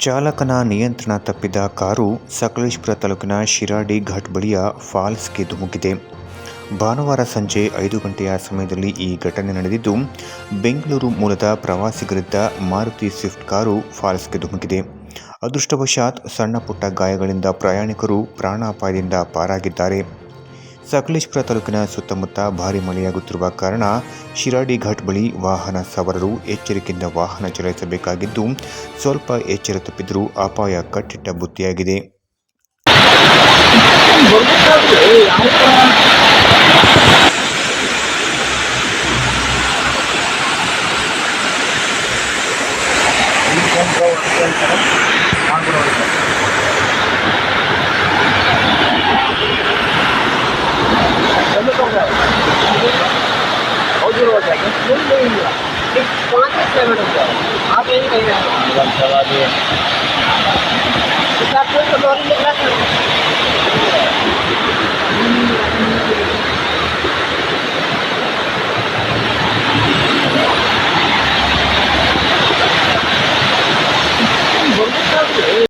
ಚಾಲಕನ ನಿಯಂತ್ರಣ ತಪ್ಪಿದ ಕಾರು ಸಕಲೇಶಪುರ ತಾಲೂಕಿನ ಶಿರಾಡಿ ಘಾಟ್ ಬಳಿಯ ಫಾಲ್ಸ್ಗೆ ಧುಮುಕಿದೆ ಭಾನುವಾರ ಸಂಜೆ ಐದು ಗಂಟೆಯ ಸಮಯದಲ್ಲಿ ಈ ಘಟನೆ ನಡೆದಿದ್ದು, ಬೆಂಗಳೂರು ಮೂಲದ ಪ್ರವಾಸಿಗರಿದ್ದ ಮಾರುತಿ ಸ್ವಿಫ್ಟ್ ಕಾರು ಫಾಲ್ಸ್ಗೆ ಧುಮುಕಿದೆ ಅದೃಷ್ಟವಶಾತ್ ಸಣ್ಣಪುಟ್ಟ ಗಾಯಗಳಿಂದ ಪ್ರಯಾಣಿಕರು ಪ್ರಾಣಾಪಾಯದಿಂದ ಪಾರಾಗಿದ್ದಾರೆ. ಸಕಲೇಶಪುರ ತಾಲೂಕಿನ ಸುತ್ತಮುತ್ತ ಭಾರಿ ಮಳೆಯಾಗುತ್ತಿರುವ ಕಾರಣ ಶಿರಾಡಿ ಘಾಟ್ ಬಳಿ ವಾಹನ ಸವಾರರು ಎಚ್ಚರಿಕೆಯಿಂದ ವಾಹನ ಚಲಾಯಿಸಬೇಕಾಗಿದ್ದು, ಸ್ವಲ್ಪ ಎಚ್ಚರ ತಪ್ಪಿದರೂ ಅಪಾಯ ಕಟ್ಟಿಟ್ಟ ಬುತ್ತಿಯಾಗಿದೆ. हो जाएगा। पाँच किलोमीटर हो जाएगा आप यही कहीं